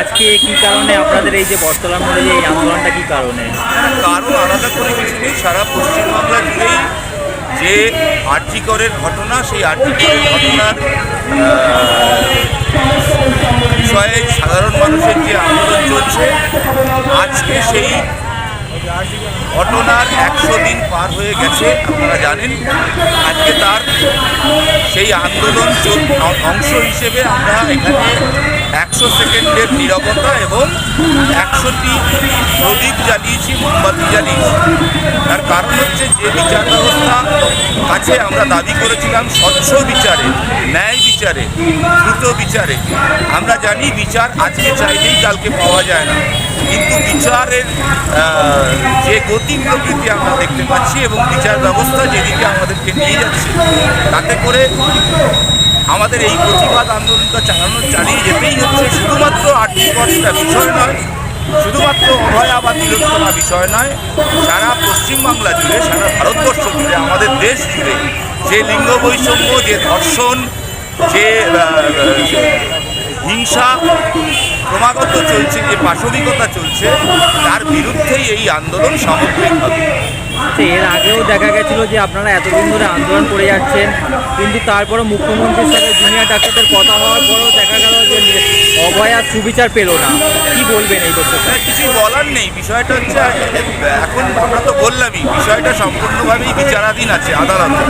আজকে কি কারণে আপনাদের এই যে বটতলা মোড়ে যে এই আন্দোলনটা কি কারণে? কারণ আলাদা করে কিছু নেই। সারা পশ্চিমবাংলা জুড়েই যে আর্যিকরের ঘটনা, সেই আর্যিকরের ঘটনার বিষয়ে সাধারণ মানুষের যে আন্দোলন চলছে, আজকে সেই ঘটনার একশো দিন পার হয়ে গেছে, আপনারা জানেন। আজকে তার সেই আন্দোলন অংশ হিসেবে আমরা এখানে একশো সেকেন্ডের নিরাপত্তা এবং একশোটি প্রদীপ জ্বালিয়েছি, মোমবাতি জ্বালিয়েছি। তার কারণ হচ্ছে যে বিচার ব্যবস্থা আছে আমরা দাবি করেছিলাম স্বচ্ছ বিচারে, ন্যায় বিচারে, দ্রুত বিচারে। আমরা জানি বিচার আজকে চাইলেই কালকে পাওয়া যায় না। কিন্তু বিচারের যে গতি প্রকৃতি আমরা দেখতে পাচ্ছি এবং বিচার ব্যবস্থা যেদিকে আমাদেরকে নিয়ে যাচ্ছে, তাতে করে আমাদের এই প্রতিবাদ আন্দোলনটা চালানো, চালিয়ে যেতেই হচ্ছে। শুধুমাত্র আর্থিক একটা বিষয় নয়, শুধুমাত্র অভয়া বা তিলোত্তমা বিষয় নয়, সারা পশ্চিমবাংলা জুড়ে, সারা ভারতবর্ষ জুড়ে, আমাদের দেশ জুড়ে যে লিঙ্গ বৈষম্য, যে ধর্ষণ, যে হিংসা ক্রমাগত চলছে যে পাশবিকতা চলছে তার বিরুদ্ধেই এই আন্দোলন সামগ্রিকভাবে তো এর আগেও দেখা গেছিল যে আপনারা এতদিন ধরে আন্দোলন করে যাচ্ছেন কিন্তু তারপরে মুখ্যমন্ত্রীর সাথে জুনিয়র ডাক্তারদের কথা হওয়ার পরেও দেখা গেল যে অভয় আর সুবিচার পেল না। কি বলবেন এই বিষয়টা না, কিছু বলার নেই। বিষয়টা হচ্ছে এখন আমরা তো বললামই বিষয়টা সম্পূর্ণভাবেই বিচারাধীন আছে আদালতে।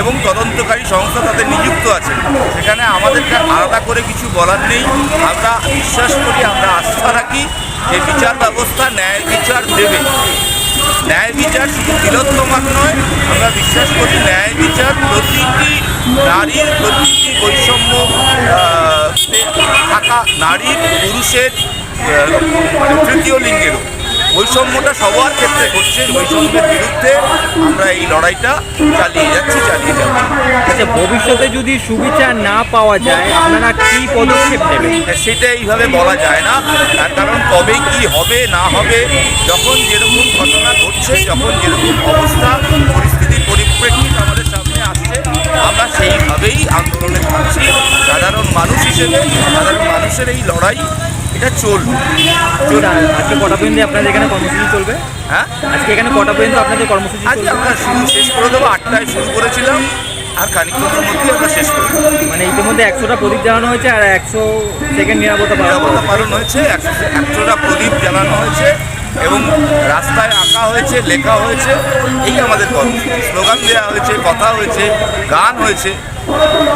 এবং তদন্তকারী সংস্থা তাদের নিযুক্ত আছে সেখানে আমাদেরকে আলাদা করে বলার নেই। আমরা বিশ্বাস করি, আমরা আস্থা রাখি, যে বিচার ব্যবস্থা ন্যায় বিচার দেবে। ন্যায় বিচার শুধু নয়, আমরা বিশ্বাস করি ন্যায় বিচার প্রতিটি নারীর, প্রতিটি বৈষম্য থাকা নারীর পুরুষের মানে তৃতীয় লিঙ্গেরও বৈষম্যটা সবার ক্ষেত্রে ঘটছে বৈষম্যের বিরুদ্ধে আমরা এই লড়াইটা চালিয়ে যাচ্ছি চালিয়ে যাচ্ছি। আচ্ছা ভবিষ্যতে যদি সুবিচার না পাওয়া যায় আপনারা কি পদক্ষেপ নেবেন? সেটা এইভাবে বলা যায় না। তার কারণ কবে কি হবে না হবে যখন যেরকম ঘটনা ঘটছে যখন যেরকম অবস্থা পরিস্থিতির পরিপ্রেক্ষিত আমাদের সামনে আসছে আমরা সেইভাবেই আন্দোলনে থাকছি সাধারণ মানুষ হিসেবে সাধারণ মানুষের এই লড়াই এটা চলবে আজকে কটা পর্যন্ত আপনাদের এখানে কর্মসূচি চলবে? হ্যাঁ? আজকে এখানে কটা পর্যন্ত আপনাদের কর্মসূচি আজকে আমরা শুরু শেষ করে দেবো আটটায় শুরু করেছিলাম আর খানিকক্ষণের মধ্যেই আমরা শেষ করে মানে ইতিমধ্যে একশোটা প্রদীপ জ্বালানো হয়েছে আর একশো সেকেন্ড নিরাপত্তা নিরাপত্তা পালন হয়েছে একশো একশোটা প্রদীপ জ্বালানো হয়েছে এবং রাস্তায় আঁকা হয়েছে লেখা হয়েছে এই আমাদের কর্মসূচি। স্লোগান দেওয়া হয়েছে কথা হয়েছে গান হয়েছে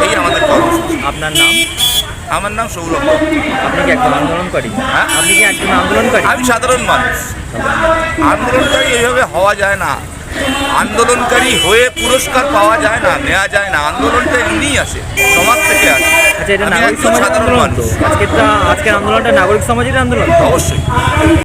এই আমাদের কর্মসূচি। আপনার নাম? আমার নাম সৌরভ। আপনি কি একজন আন্দোলনকারী? হ্যাঁ? আপনি কি একজন আন্দোলনকারী? আমি সাধারণ মানুষ। আন্দোলনকারী এইভাবে হওয়া যায় না। আন্দোলনকারী হয়ে পুরস্কার পাওয়া যায় না নেওয়া যায় না। আন্দোলনটা এমনিই আসে সমাজ থেকে আসে। আচ্ছা এটা নাগরিক সমাজের আন্দোলন তো। আজকে আজকের আন্দোলনটা নাগরিক সমাজের আন্দোলন? অবশ্যই।